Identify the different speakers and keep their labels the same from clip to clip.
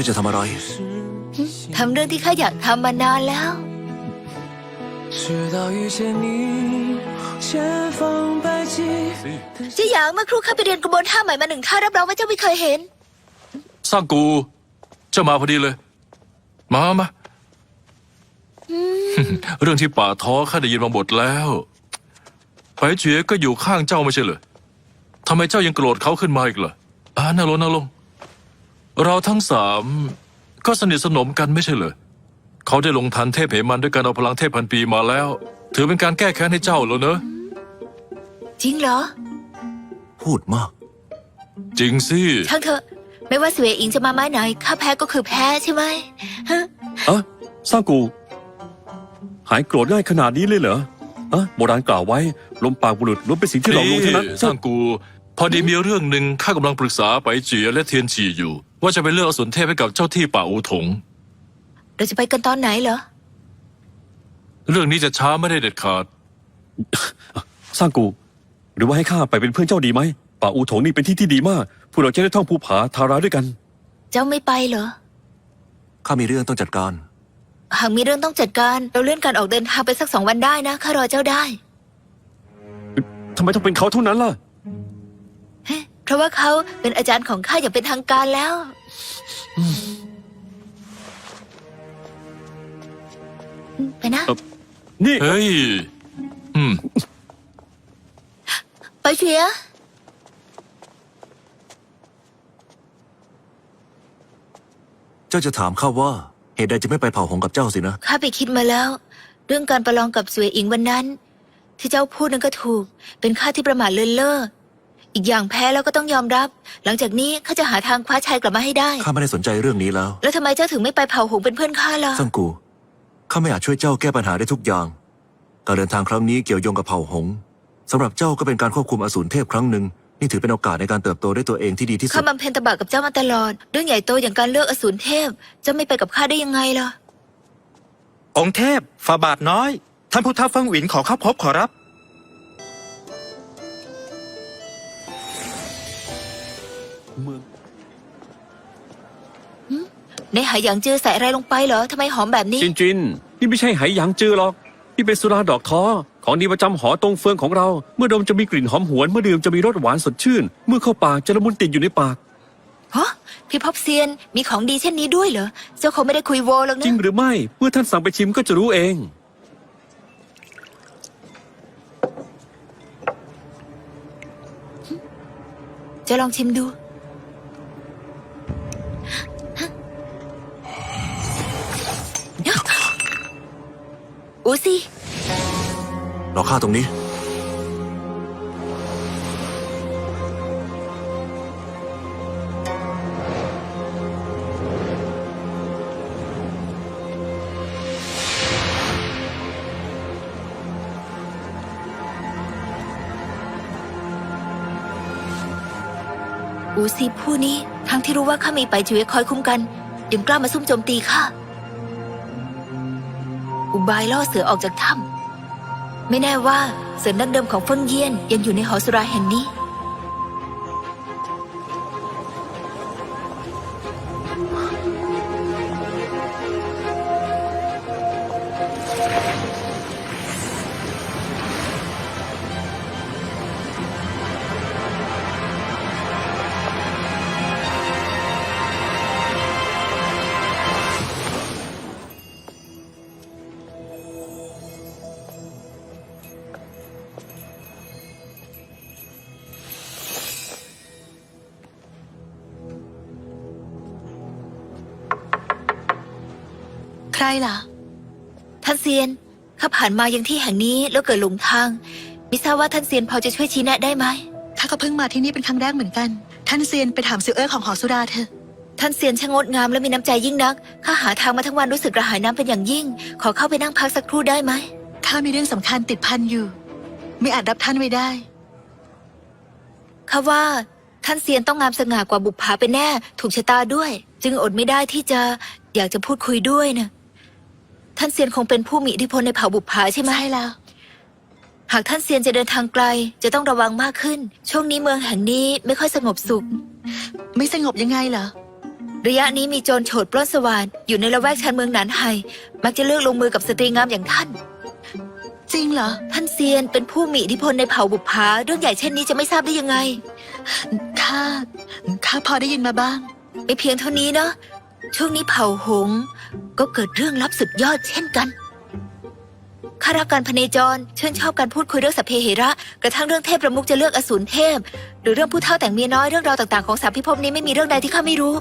Speaker 1: ช่จะทำอะไร
Speaker 2: ทำเรื่องที่ข้าอยากทำมานานแล้วจะอยางเมื่อครู่ข้าไปเรียนกระบวนท่าใหม่มาหนึ่งท่ารับรองว่าเจ้าไม่เคยเห็น
Speaker 3: สร้างกูเจ้ามาพอดีเลย มามา เรื่องที่ป่าท้อข้าได้ยินมาหมดแล้วไผ่เฉียก็อยู่ข้างเจ้าไม่ใช่เหรอทำไมเจ้ายังโกรธเขาขึ้นมาอีกเหรออ่านั่งลงนั่ลง เราทั้งสามก็สนิทสนมกันไม่ใช่เหรอเขาได้ลงทันเทพเหมันด้วยการเอาพลังเทพพันปีมาแล้ว ถือเป็นการแก้แค้นให้เจ้าแล้วเนอะ
Speaker 2: จริงเหรอ
Speaker 1: พูดมาก
Speaker 3: จริงสิ
Speaker 2: ช่างเถอะ ไม่ว่าเสวยอิงจะมาไม้ไหนข้าแพ้ก็คือแพ้ใช่ไหมฮะ
Speaker 4: อะสร้างกู หายโกรธง่ายขนาดนี้เลยเหรออะโบราณกล่าวไว้ ลมปากบุรุษล้วนเป็นสิ่งที่หลอกลวงเท่านั้น
Speaker 3: สร้างกู พอดีมีเรื่องหนึ่งข้ากำลังปรึกษาไปเจียและเทียนฉีอยู่ ว่าจะไปเลือกอสุนเทพให้กับเจ้าที่ป่าอูถง
Speaker 2: เราจะไปกันตอนไหนเหรอ
Speaker 3: เรื่องนี้จะช้าไม่ได้เด็ดขาด
Speaker 4: สร้างกู หรือว่าให้ข้าไปเป็นเพื่อนเจ้าดีไหมป่าอูถงนี่เป็นที่ที่ดีมากพวกเราจะได้ท่องภูผาทาราด้วยกัน
Speaker 2: เจ้าไม่ไปเหรอ
Speaker 1: ข้ามีเรื่องต้องจัดการ
Speaker 2: หากมีเรื่องต้องจัดการ เราเลื่อนการออกเดินทางไปสักสองวันได้นะข้ารอเจ้าได้
Speaker 4: ทำไมต้องเป็นเขาเท่านั้นล่ะ
Speaker 2: เฮ้เพราะว่าเขาเป็นอาจารย์ของข้าอย่างเป็นทางการแล้ว ไปนะ
Speaker 4: เอ่อนี่
Speaker 3: เฮ้ย อืม
Speaker 2: ไปเชีย
Speaker 1: เจ้าจะถามข้าว่า เหตุใดจะไม่ไปเผาหงกับเจ้าสินะ
Speaker 2: ข้าไปคิดมาแล้ว เรื่องการประลองกับสวยอิงวันนั้น ที่เจ้าพูดนั้นก็ถูก เป็นข้าที่ประมาทเลินเล่อ อีกอย่างแพ้แล้วก็ต้องยอมรับ หลังจากนี้ข้าจะหาทางคว้าชัยกลับมาให้ได้
Speaker 1: ข้าไม่ได้สนใจเรื่องนี้แล้ว
Speaker 2: แล้วทำไมเจ้าถึงไม่ไปเผาหงเป็นเพื่อนข้าล่ะ
Speaker 1: ซังกู ข้าไม่อาจช่วยเจ้าแก้ปัญหาได้ทุกอย่าง การเดินทางครั้งนี้เกี่ยวโยงกับเผ่าหงส์สำหรับเจ้าก็เป็นการควบคุมอสูรเทพครั้งหนึ่งนี่ถือเป็นโอกาสในการเติบโตด้วยตัวเองที่ดีที่สุ
Speaker 2: ข้า
Speaker 1: ด
Speaker 2: บำเพ็ญตบะกับเจ้ามาตลอด เรื่องใหญ่โตอย่างการเลือกอสูรเทพ เจ้าไม่ไปกับข้าได้ยังไงล่ะ
Speaker 5: องค์เทพฝาบาทน้อย ท่านพุทธเฟิงหวินขอเข้าพบขอรับ
Speaker 2: ในหายหยางจือใส่อะไรลงไปเหรอทำไมหอมแบบนี้
Speaker 4: จินจิน นี่ไม่ใช่ไหหยางจือหรอก นี่เป็นสุราดอกท้อ ของดีประจำหอตรงเฟืองของเรา เมื่อดมจะมีกลิ่นหอมหวน เมื่อดื่มจะมีรสหวานสดชื่น เมื่อเข้าปากจะละมุนติดอยู่ในปาก
Speaker 2: ฮะพี่พบเซียนมีของดีเช่นนี้ด้วยเหรอ เจ้าคงไม่ได้คุยโวหรอก
Speaker 4: จริง
Speaker 2: นะ
Speaker 4: หรือไม่ เมื่อท่านสั่งไปชิมก็จะรู้เอง
Speaker 2: จะลองชิมดู อูซี่
Speaker 1: รอข้าตรงนี้
Speaker 2: อูซี่ผู้นี้ทั้งที่รู้ว่าข้ามีไปจุยคอยคุ้มกัน ยังกล้ามาซุ่มโจมตีข้า อุบายล่อเสือออกจากถ้ำไม่แน่ว่าเสือนักเดิมของเฟิงเยี่ยนยังอยู่ในหอสุราแห่งนี้ รล่ะท่านเซียนข้าผ่านมายังที่แห่งนี้แล้วเกิดหลงทางไม่ทราบว่าท่านเซียนพอจะช่วยชี้แนะได้ไหม
Speaker 6: ข้าก็เพิ่งมาที่นี่เป็นครั้งแรกเหมือนกัน ท่านเซียนไปถามซิวเออร์ของหอสุราเถอะ
Speaker 2: ท่านเซียนช่างงดงามและมีน้ำใจยิ่งนักข้าหาทางมาทั้งวันรู้สึกกระหายน้ำเป็นอย่างยิ่ง ขอเข้าไปนั่งพักสักครู่ได้ไหม
Speaker 6: ข้ามีเรื่องสำคัญติดพันอยู่ ไม่อาจรับท่านไว้ได้
Speaker 2: ข้าว่าท่านเซียนต้องงามสง่ากว่าบุปผาเป็นแน่ ถูกชะตาด้วย จึงอดไม่ได้ที่จะอยากจะพูดคุยด้วยนะ ท่านเซียนคงเป็นผู้มีอิทธิพลในเผ่าบุปผาใช่ไหม
Speaker 6: ใช่แล้ว
Speaker 2: หากท่านเซียนจะเดินทางไกล จะต้องระวังมากขึ้น ช่วงนี้เมืองแห่งนี้ไม่ค่อยสงบสุข
Speaker 6: ไม่สงบยังไงเหรอ
Speaker 2: ระยะนี้มีโจรโฉดปล้นสว่านอยู่ในละแวกชานเมืองหนานไห่มักจะเลือกลงมือกับสตรีงามอย่างท่าน
Speaker 6: จริงเหรอ
Speaker 2: ท่านเซียนเป็นผู้มีอิทธิพลในเผ่าบุปผาเรื่องใหญ่เช่นนี้จะไม่ทราบได้ยังไง
Speaker 6: ข้า ข้าพอได้ยินมาบ้าง
Speaker 2: ไม่เพียงเท่านี้นะ ช่วงนี้เผ่าหง ก็เกิดเรื่องลับสุดยอดเช่นกันข้ารักการพเนจรชื่นชอบการพูดคุยเรื่องสัพเพเหระ กระทั่งเรื่องเทพประมุขจะเลือกอสูรเทพ หรือเรื่องผู้เฒ่าแต่งเมียน้อยเรื่องราวต่างๆของสามพิภพนี้ไม่มีเรื่องใดที่ข้าไม่รู้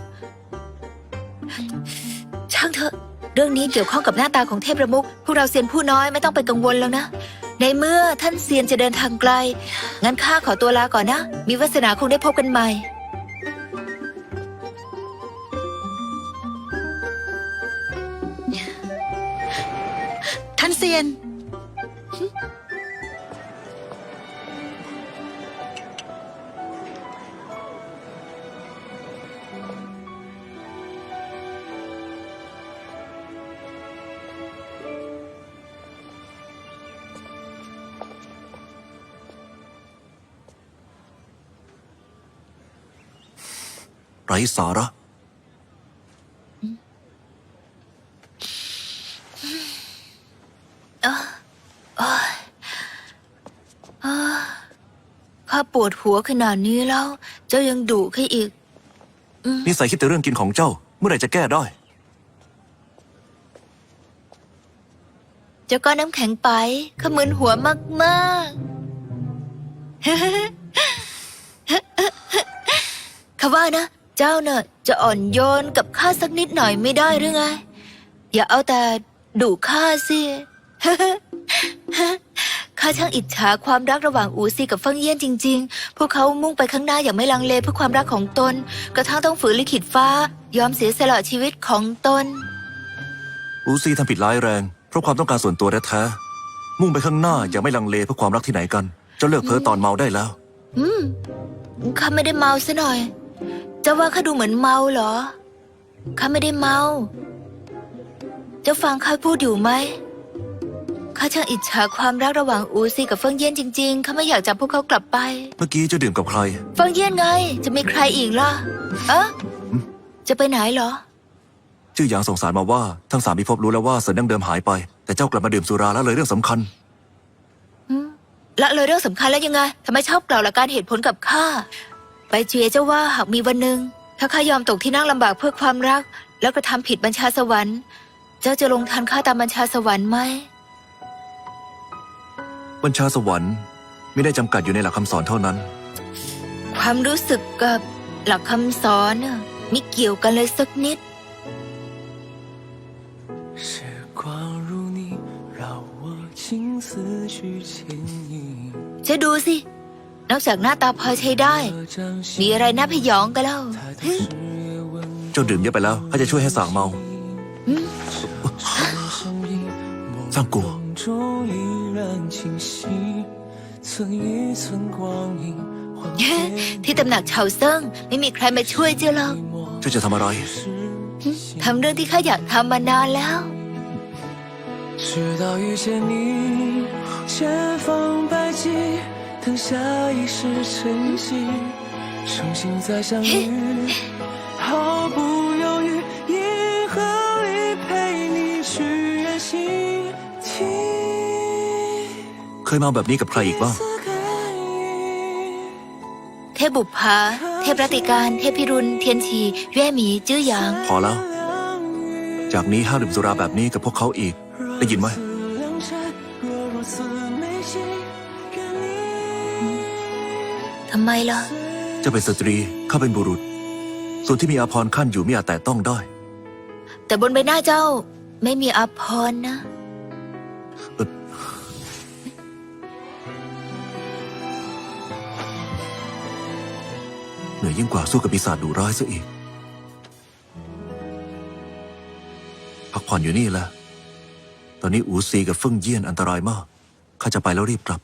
Speaker 2: ช่างเถอะ เรื่องนี้เกี่ยวข้องกับหน้าตาของเทพประมุขพวกเราเซียนผู้น้อยไม่ต้องไปกังวลแล้วนะ ในเมื่อท่านเซียนจะเดินทางไกล งั้นข้าขอตัวลาก่อนนะ มีวาสนาคงได้พบกันใหม่
Speaker 6: เซียน
Speaker 1: ไร้สาระ
Speaker 2: ข้าปวดหัวขนาดนี้แล้ว เจ้ายังดุข้าอีก
Speaker 1: นิสัยคิดแต่เรื่องกินของเจ้า เมื่อไหร่จะแก้ได้
Speaker 2: เจ้าก็น้ำแข็งไปข้ามึนหัวมากๆ ข้าว่านะ เจ้าเน่ะจะอ่อนโยนกับข้าสักนิดหน่อยไม่ได้หรือไง อย่าเอาแต่ดุข้าสิ ข้าช่างอิจฉาความรักระหว่างอูซีกับเฟิงเยี่ยนจริง ๆ พวกเขามุ่งไปข้างหน้าอย่างไม่ลังเลเพื่อความรักของตน กระทั่งต้องฝืนลิขิตฟ้า ยอมเสียสละชีวิตของตน
Speaker 1: อูซีทำผิดร้ายแรง เพราะความต้องการส่วนตัวแท้ๆมุ่งไปข้างหน้าอย่าไม่ลังเลเพื่อความรักที่ไหนกัน เจ้าเลิกเพ้อตอนเมาได้แล้ว
Speaker 2: อืมข้าไม่ได้เมาซะหน่อยจะว่าข้าดูเหมือนเมาเหรอข้าไม่ได้เมา เจ้าฟังข้าพูดอยู่ไหม ข้าช่างอิจฉาความรักระหว่างอูซีกับเฟิงเยี่ยนจริงๆ ข้าไม่อยากจับพวกเขากลับไป
Speaker 1: เมื่อกี้เจ้าดื่มกับใคร
Speaker 2: เฟิงเยี่ยนไง จะมีใครอีกล่ะ เอ๊ะ จะไปไหนเหรอ
Speaker 1: ชื่อหยางส่งสารมาว่าทั้งสามพิภพรู้แล้วว่าเสินดั้งเดิมหายไป แต่เจ้ากลับมาดื่มสุราแล้วเลยเรื่องสำคัญ
Speaker 2: ละเลยเรื่องสำคัญแล้วยังไงทำไมชอบกล่าวหลักการเหตุผลกับข้า ไปเจียเจ้าว่าหากมีวันหนึ่ง ถ้าข้ายอมตกที่นั่งลำบากเพื่อความรัก แล้วกระทำผิดบัญชาสวรรค์ เจ้าจะลงทันข้าตามบัญชาสวรรค์ไหม
Speaker 1: บัญชาสวรรค์ไม่ได้จำกัดอยู่ในหลักคำสอนเท่านั้น
Speaker 2: ความรู้สึกกับหลักคำสอนน่ะไม่เกี่ยวกันเลยสักนิด
Speaker 7: 时光如你，让我情思去牵引。
Speaker 2: จะดูสิ นอกจากหน้าตาพอใช้ได้
Speaker 7: 这张
Speaker 2: มี
Speaker 7: 心，
Speaker 2: อะไรน่าพยองกันเล่า
Speaker 7: 他的日夜温
Speaker 1: เจ้าดื่มเยอะไปแล้วข้าจะช่วยให้สางเมา
Speaker 7: 声音，梦
Speaker 1: 放过
Speaker 7: 中依然清晰，寸一寸光阴，换
Speaker 2: 然清晰存一寸光阴换一个世界
Speaker 7: 直到遇见你千方百计等下一世晨曦重新再相遇毫不犹豫银河里陪你去远行听
Speaker 1: เคยเมาแบบนี้กับใครอีกบ้าง
Speaker 2: เทพบุพภาเทพรติการ เทพพิรุณ เทียนชีแย่หมี จื้อหยาง
Speaker 1: พอแล้ว จากนี้ห้ามดื่มสุราแบบนี้กับพวกเขาอีก ได้ยินไหม
Speaker 2: ทำไมล่ะ
Speaker 1: จะเป็นสตรีข้าเป็นบุรุษ ส่วนที่มีอภรณ์ขั้นอยู่ไม่อาจแต่ต้องได้
Speaker 2: แต่บนใบหน้าเจ้า ไม่มีอภรรนะ
Speaker 1: เหนื่อยยิ่งกว่าสู้กับปีศาจดุร้ายซะอีก พักผ่อนอยู่นี่แหละ ตอนนี้อูซีกับเฟิ่งเยี่ยนอันตรายมาก ข้าจะไปแล้วรีบกลับ